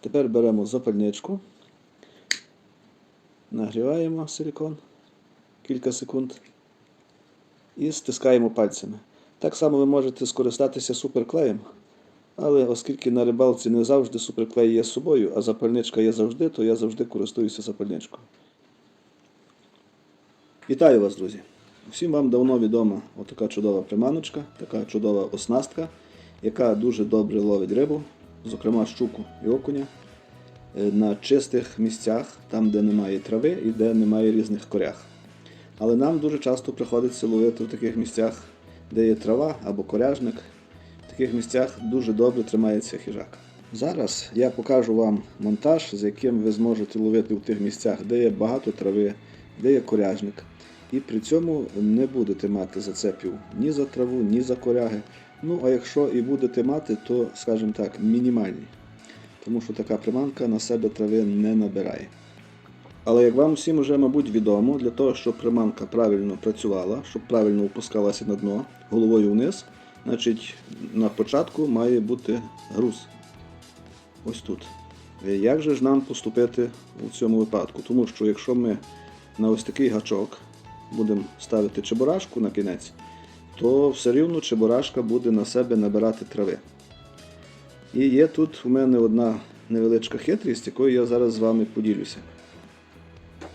Тепер беремо запальничку, нагріваємо силікон кілька секунд і стискаємо пальцями. Так само ви можете скористатися суперклеєм, але оскільки на рибалці не завжди суперклей є з собою, а запальничка є завжди, то я завжди користуюся запальничкою. Вітаю вас, друзі! Всім вам давно відома отака чудова приманочка, така чудова оснастка, яка дуже добре ловить рибу, зокрема щуку і окуня, е, на чистих місцях, там, де немає трави і де немає різних корях. Але нам дуже часто приходиться ловити в таких місцях, де є трава або коряжник. В таких місцях дуже добре тримається хижак. Зараз я покажу вам монтаж, з яким ви зможете ловити в тих місцях, де є багато трави, де є коряжник. І при цьому не будете мати зацепів ні за траву, ні за коряги. Ну, а якщо і будете мати, то, скажімо так, мінімальні. Тому що така приманка на себе трави не набирає. Але як вам всім вже, мабуть, відомо, для того, щоб приманка правильно працювала, щоб правильно опускалася на дно головою вниз, значить на початку має бути груз. Ось тут. Е, Як же ж нам поступити у цьому випадку? Тому що якщо ми на ось такий гачок будемо ставити чебурашку на кінець, то все рівно чебурашка буде на себе набирати трави. І є тут у мене одна невеличка хитрість, якою я зараз з вами поділюся.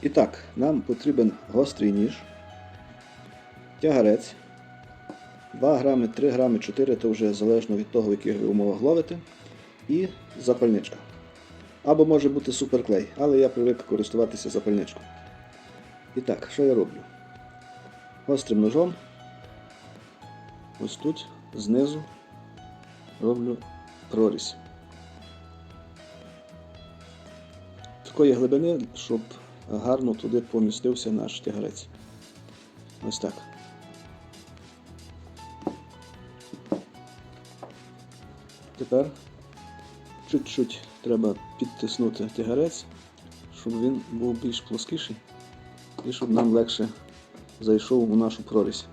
І так, нам потрібен гострий ніж, тягарець, 2 грами, 3 грами, 4, то вже залежно від того, в яких ви умовах ловите, і запальничка. Або може бути суперклей, але я привик користуватися запальничкою. І так, що я роблю? Гострим ножом, ось тут, знизу, роблю прорізь. Такої глибини, щоб гарно туди помістився наш тягарець. Ось так. Тепер чуть-чуть треба підтиснути тягарець, щоб він був більш плоскіший і щоб нам легше зайшов у нашу прорізь.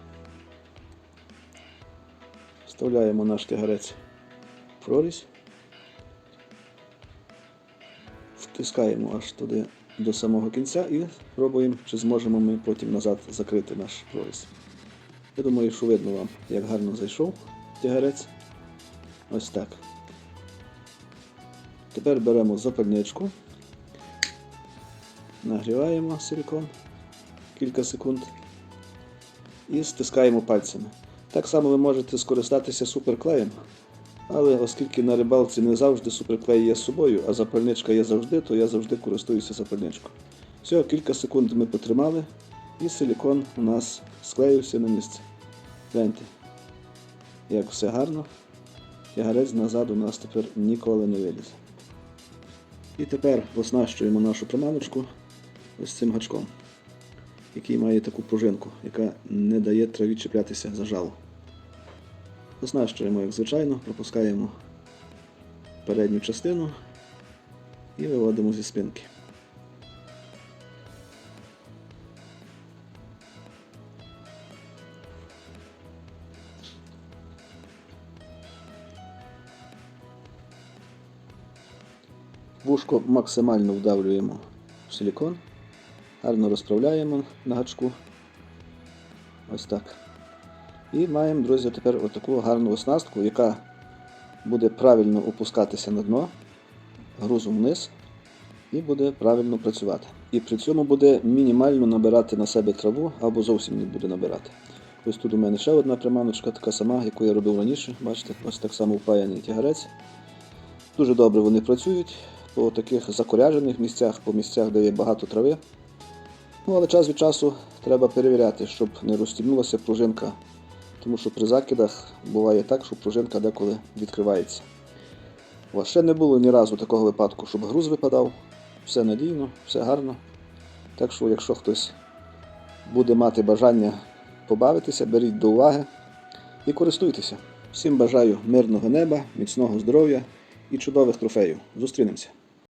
Вставляємо наш тягарець в прорізь, втискаємо аж туди до самого кінця і пробуємо, чи зможемо ми потім назад закрити наш проріз. Я думаю, що видно вам, як гарно зайшов тягарець. Ось так. Тепер беремо запальничку, нагріваємо силікон кілька секунд і стискаємо пальцями. Так само ви можете скористатися суперклеєм, але оскільки на рибалці не завжди суперклей є з собою, а запальничка є завжди, то я завжди користуюся запальничкою. Все, кілька секунд ми потримали, і силікон у нас склеївся на місце. Гляньте, як все гарно. Тягарець назад у нас тепер ніколи не вилізе. І тепер оснащуємо нашу приманочку ось цим гачком, який має таку пружинку, яка не дає траві чіплятися за жало. Оснащуємо, як звичайно, пропускаємо передню частину і виводимо зі спинки. Вушко максимально вдавлюємо в силікон, гарно розправляємо на гачку. Ось так. І маємо, друзі, тепер отаку гарну оснастку, яка буде правильно опускатися на дно, грузом вниз і буде правильно працювати. І при цьому буде мінімально набирати на себе траву або зовсім не буде набирати. Ось тут у мене ще одна приманочка, така сама, яку я робив раніше. Бачите, ось так само впаяний тягарець. Дуже добре вони працюють по таких закоряжених місцях, по місцях, де є багато трави. Ну, але час від часу треба перевіряти, щоб не розстібнулася пружинка тому що при закидах буває так, що пружинка деколи відкривається. У вас ще не було ні разу такого випадку, щоб груз випадав. Все надійно, все гарно. Так що, якщо хтось буде мати бажання побавитися, беріть до уваги і користуйтеся. Всім бажаю мирного неба, міцного здоров'я і чудових трофеїв. Зустрінемося!